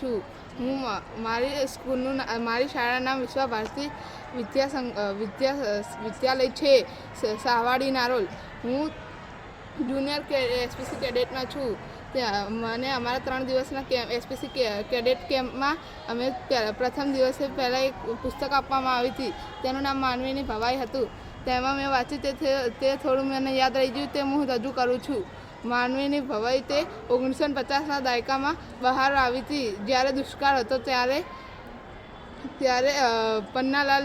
છું. હું મારી સ્કૂલનું મારી શાળાનું નામ વિશ્વા ભારતી વિદ્યા સંઘ વિદ્યા વિદ્યાલય છે સાવાડી નારોલ. હું જુનિયર એસપીસી કેડેટમાં છું. ત્યાં, મને અમારા ત્રણ દિવસના કેમ્પ એસપીસી કેડેટ કેમ્પમાં અમે પ્રથમ દિવસે પહેલાં એક પુસ્તક આપવામાં આવી હતી. તેનું નામ માનવીની ભવાઈ હતું. તેમાં મેં વાંચ્યું તે થોડું મને યાદ રહી ગયું, તે હું રજૂ કરું છું. માનવીની ભવાઈ તે ઓગણીસો પચાસના દાયકામાં બહાર આવી હતી. જ્યારે દુષ્કાળ હતો ત્યારે ત્યારે પન્નાલાલ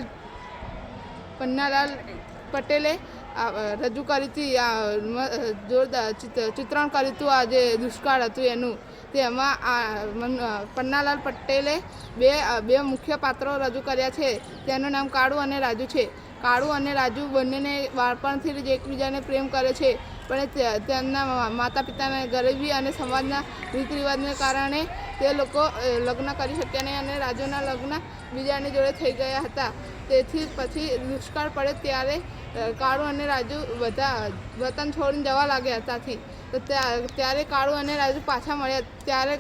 પન્નાલાલ પટેલે રજૂ કરી હતી. જોરદાર ચિત્રણ કર્યું હતું આ જે દુષ્કાળ હતું એનું. તેમાં પન્નાલાલ પટેલે બે બે મુખ્ય પાત્રો રજૂ કર્યા છે. તેનું નામ કાળુ અને રાજુ છે. કાળુ અને રાજુ બંનેને બાળપણથી જ એકબીજાને પ્રેમ કરે છે. પણ તેમના માતા પિતાના ગરીબી અને સમાજના રીત રિવાજને કારણે તે લોકો લગ્ન કરી શક્યા નહીં અને રાજુના લગ્ન બીજાની જોડે થઈ ગયા હતા. તેથી પછી દુષ્કાળ પડે ત્યારે કાળુ અને રાજુ બધા વતન છોડીને જવા લાગ્યા હતાથી તો ત્યાં- ત્યારે કાળુ અને રાજુ પાછા મળ્યા. ત્યારે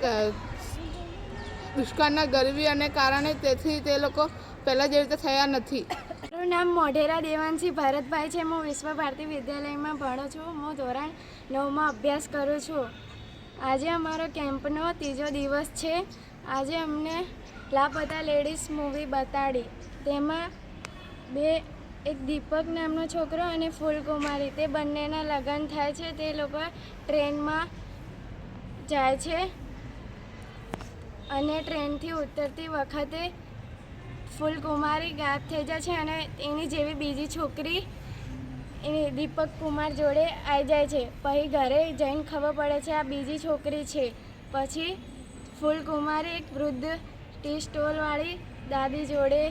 દુષ્કાળના ગરીબી અને કારણે તેથી તે લોકો પહેલાં જેવી રીતે થયા નથી. મારું નામ મોઢેરા દેવાંશી ભારતભાઈ છે. હું વિશ્વ ભારતી વિદ્યાલયમાં ભણું છું. હું ધોરણ નવમાં અભ્યાસ કરું છું. આજે અમારો કેમ્પનો ત્રીજો દિવસ છે. આજે અમને લાપતા લેડીઝ મૂવી બતાડી. તેમાં બે, એક દીપક નામનો છોકરો અને ફૂલકુમારી. તે બંનેના લગ્ન થાય છે. તે લોકો ટ્રેનમાં જાય છે અને ટ્રેનથી ઉતરતી વખતે ફૂલકુમારી ગાયબ થઈ જાય છે અને એની જેવી બીજી છોકરી એની દીપક કુમાર જોડે આવી જાય છે. પછી ઘરે જઈને ખબર પડે છે આ બીજી છોકરી છે. પછી ફૂલકુમારી એક વૃદ્ધ ટી સ્ટોલવાળી દાદી જોડે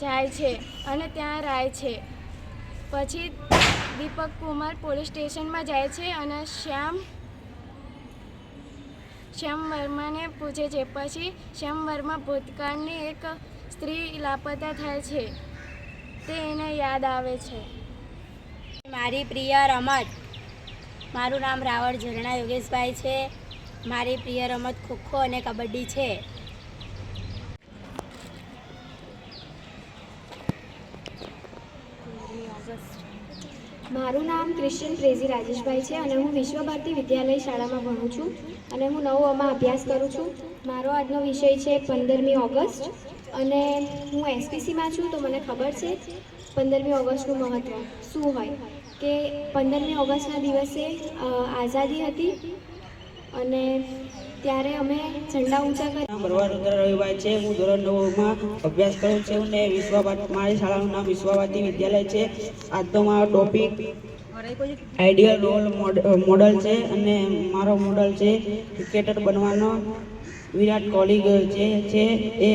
જાય છે અને ત્યાં રહે છે. પછી દીપક કુમાર પોલીસ સ્ટેશનમાં જાય છે અને શ્યામ શ્યામ વર્માને પૂછે છે. પછી શ્યામ વર્મા ભૂતકાળની એક સ્ત્રી લાપતા થાય છે, તે એને યાદ આવે છે. મારી પ્રિય રમત. મારું નામ રાવળ ઝરણા યોગેશભાઈ છે. મારી પ્રિય રમત ખોખો અને કબડ્ડી છે. મારું નામ ક્રિશ્ચન ક્રેઝી રાજેશભાઈ છે અને હું વિશ્વ ભારતી વિદ્યાલય શાળામાં ભણું છું અને હું નવમાં અભ્યાસ કરું છું. મારો આજનો વિષય છે પંદરમી ઓગસ્ટ. અને હું એસપીસીમાં છું તો મને ખબર છે પંદરમી ઓગસ્ટનું મહત્ત્વ શું હોય? કે પંદરમી ઓગસ્ટના દિવસે આઝાદી હતી અને ત્યારે અમે ઝંડા ઊંચા કરી નામ ભરવા રુદ્ર રવિભાઈ છે. હું ધોરણ નવમાં અભ્યાસ કરું છું અને વિશ્વ ભારત- મારી શાળાનું નામ વિશ્વભારતી વિદ્યાલય છે. આજનો મારો ટોપિક આઈડિયલ રોલ મોડલ છે અને મારો મોડલ છે ક્રિકેટર બનવાનો. વિરાટ કોહલી જે છે એ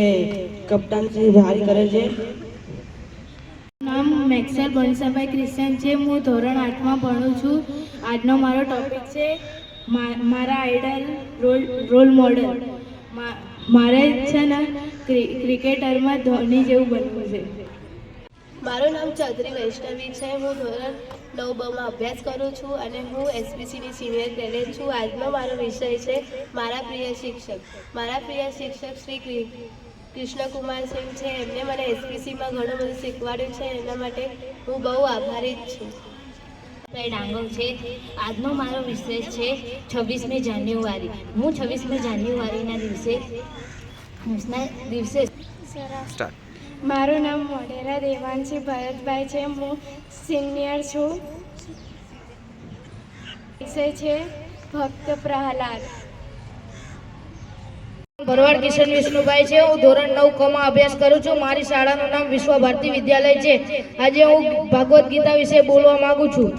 કપ્તાનશી ભારી કરે છે. નામ મેક્સર બનસાભાઈ ક્રિશ્ચન છે. હું ધોરણ આઠમાં ભણું છું. આજનો મારો ટોપિક છે મારા આઈડલ રોલ રોલ મોડલ મારે છે ને ક્રિકેટરમાં ધોની જેવું બનવું છે. મારું નામ ચૌધરી વૈષ્ણવી છે. હું ધોરણ નવ બમાં અભ્યાસ કરું છું અને હું એસપીસીની સિનિયર ટેલેન્ટ છું. આજનો મારો વિષય છે મારા પ્રિય શિક્ષક. મારા પ્રિય શિક્ષક શ્રી કૃષ્ણકુમાર સિંહ છે. એમને મને એસપીસીમાં ઘણું બધું શીખવાડ્યું છે. એના માટે હું બહુ આભારી જ છું. ડાંગર છે. આજનો મારો વિષય છે છવ્વીસમી જાન્યુઆરી. હું છવ્વીસમી જાન્યુઆરીના દિવસે દિવસે મારું નામ મોઢેરા દેવાંશી ભરતભાઈ છે, હું સિનિયર છું. વિષય છે, ભક્ત પ્રહલાદ. ભરવાડ કિશન વિષ્ણુભાઈ છે, હું ધોરણ નવ કમાં અભ્યાસ કરું છું. મારી શાળાનું નામ વિશ્વ ભારતી વિદ્યાલય છે. આજે હું ભાગવત ગીતા વિશે બોલવા માંગુ છું.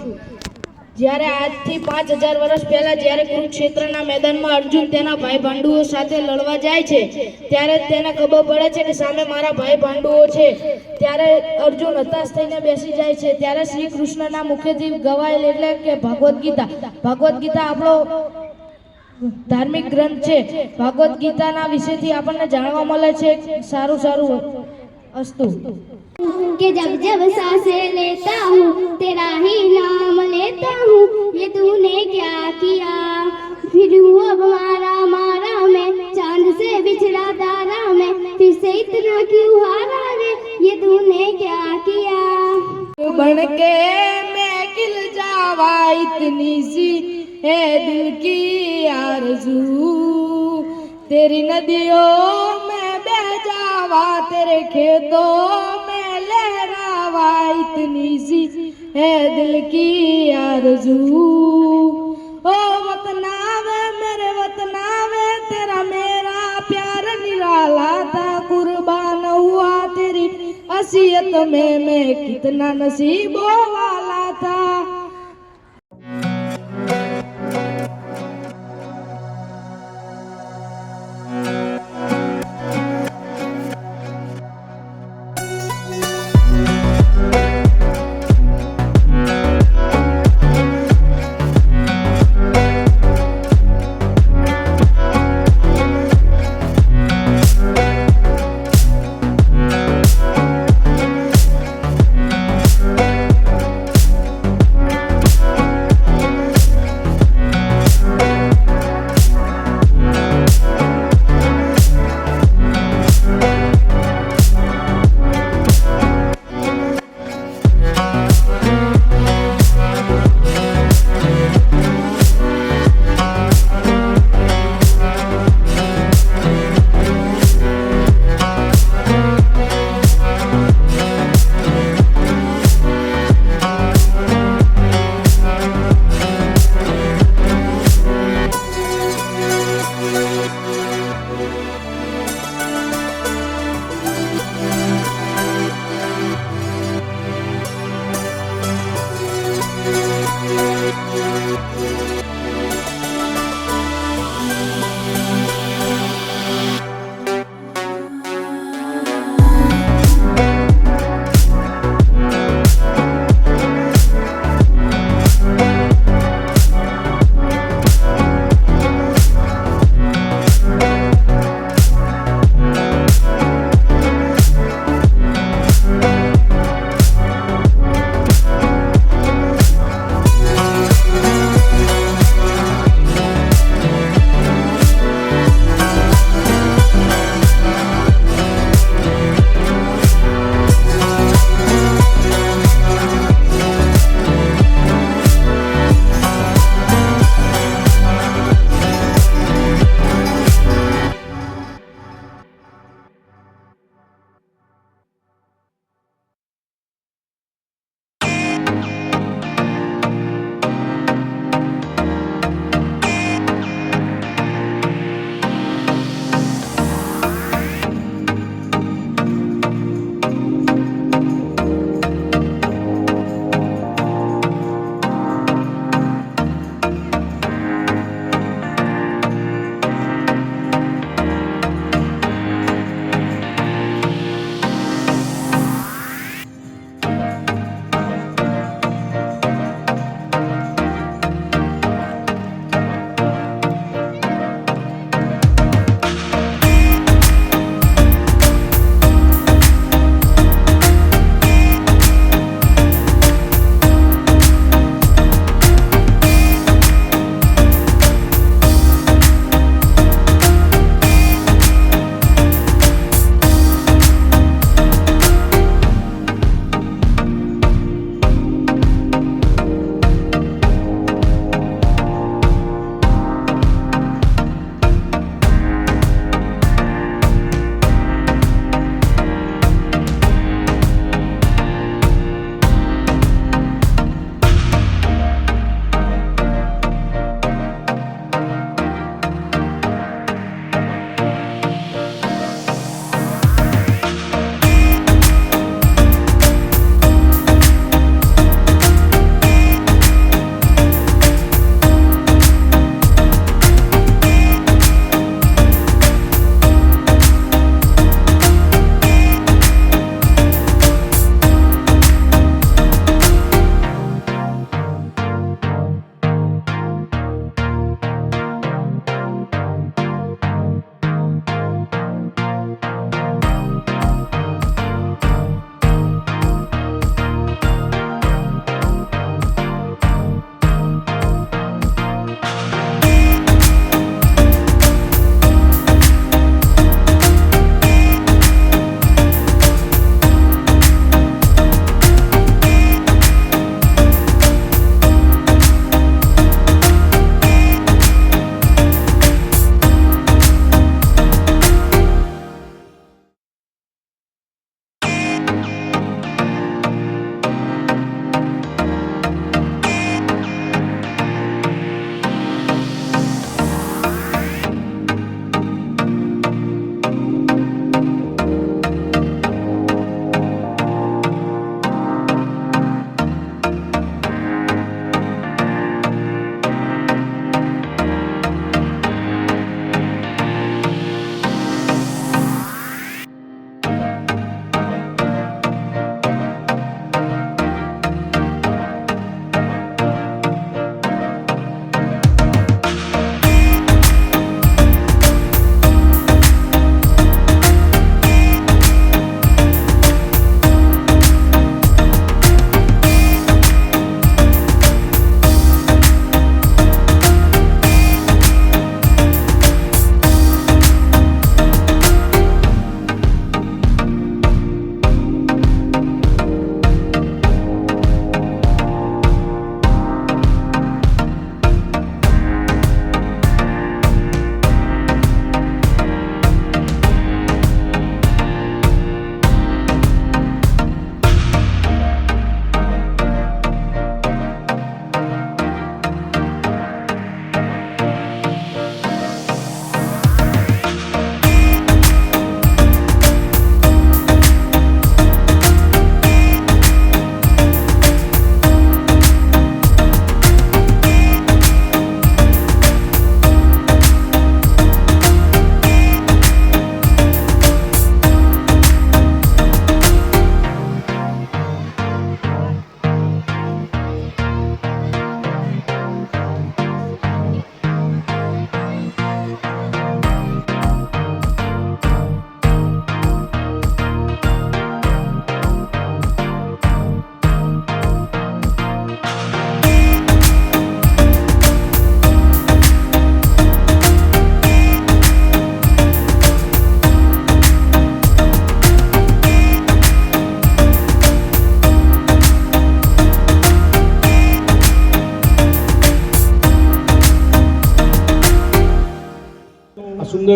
જ્યારે આજથી પાંચ હજાર વર્ષ પહેલા જ્યારે કુરુક્ષેત્રના મેદાનમાં અર્જુન તેના ભાઈ ભાંડુઓ સાથે લડવા જાય છે, ત્યારે તેને ખબર પડે છે કે સામે મારા ભાઈ ભાંડુઓ છે. ત્યારે અર્જુન હતાશ થઈને બેસી જાય છે. ત્યારે શ્રી કૃષ્ણના મુખ્યથી ગવાયેલ એટલે કે ભગવદ્ ગીતા. ભાગવદ્ ગીતા આપણો ધાર્મિક ગ્રંથ છે. ભગવદ્ ગીતાના વિશેથી આપણને જાણવા મળે છે. સારું સારું. अस्तु। के जब जब सांसे लेता हूँ तेरा ही नाम लेता हूँ ये तूने क्या किया? फिर अब मारा मारा मैं चाँद से बिछड़ा तारा मैं फिर से इतना क्यों हारा रे? ये तूने क्या किया? बन के मैं खिल जावा इतनी सी है दिल की आरज़ू। तेरी नदियों में बह जावा तेरे खेतों में लहरावा इतनी सी है दिल की आरज़ू ओ वतना वे मेरे वतना वे तेरा मेरा प्यार निराला था कुर्बान हुआ तेरी असियत में मैं कितना नसीबों वाला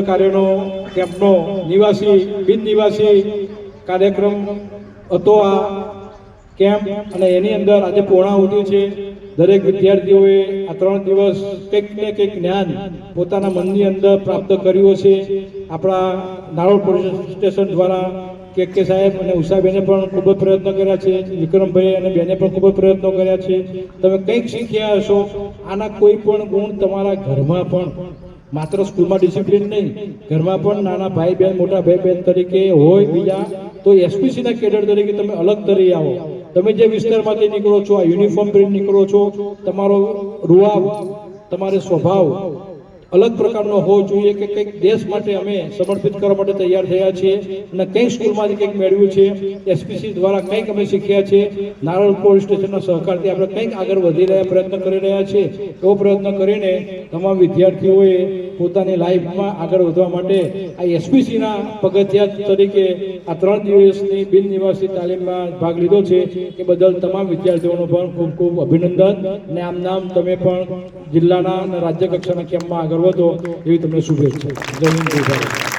કાર્યનો કેમ્પનો નિવાસી, બિન નિવાસી કાર્યક્રમ હતો આ કેમ્પ. અને એની અંદર આજે પૂર્ણાહુતિ છે. દરેક વિદ્યાર્થીઓએ આ ત્રણ દિવસ કંઈક ને કંઈક જ્ઞાન પોતાના મનની અંદર પ્રાપ્ત કર્યું છે આપણા નારોલ પોલીસ સ્ટેશન દ્વારા કે કે સાહેબ અને ઉષાબેને પણ ખૂબ જ પ્રયત્ન કર્યા છે. વિક્રમભાઈ અને બેને પણ ખૂબ જ પ્રયત્નો કર્યા છે. તમે કંઈક શીખ્યા હશો. આના કોઈ પણ ગુણ તમારા ઘરમાં પણ માત્ર સ્કૂલમાં ડિસિપ્લિન નહીં, ઘરમાં પણ નાના ભાઈ બહેન મોટા ભાઈ બહેન તરીકે હોય, બીજા, તો એસપીસીના કેડર તરીકે તમે અલગ તરી આવો. તમે જે વિસ્તારમાંથી નીકળો છો, આ યુનિફોર્મ પહેરી નીકળો છો, તમારો રૂઆ તમારો સ્વભાવ અલગ પ્રકારનો હોવો જોઈએ કે કંઈક દેશ માટે અમે સમર્પિત કરવા માટે તૈયાર થયા છીએ અને કંઈક સ્કૂલમાંથી કંઈક મેળવ્યું છે એસપીસી દ્વારા કંઈક અમે શીખ્યા છે, નારોલ પોલીસ સ્ટેશનના સહકારથી આપણે કંઈક આગળ વધી રહ્યા પ્રયત્ન કરી રહ્યા છીએ, એવો પ્રયત્ન કરીને તમામ વિદ્યાર્થીઓએ પોતાની લાઈફમાં આગળ વધવા માટે આ એસપીસીના પગથિયા તરીકે આ ત્રણ દિવસની બિન નિવાસી તાલીમમાં ભાગ લીધો છે. એ બદલ તમામ વિદ્યાર્થીઓનો પણ ખૂબ ખૂબ અભિનંદન અને આમ નામ તમે પણ જિલ્લાના અને રાજ્ય કક્ષાના કેમ્પમાં આગળ વધો એવી તમને શુભેચ્છા જય હિન્દ જય ભારત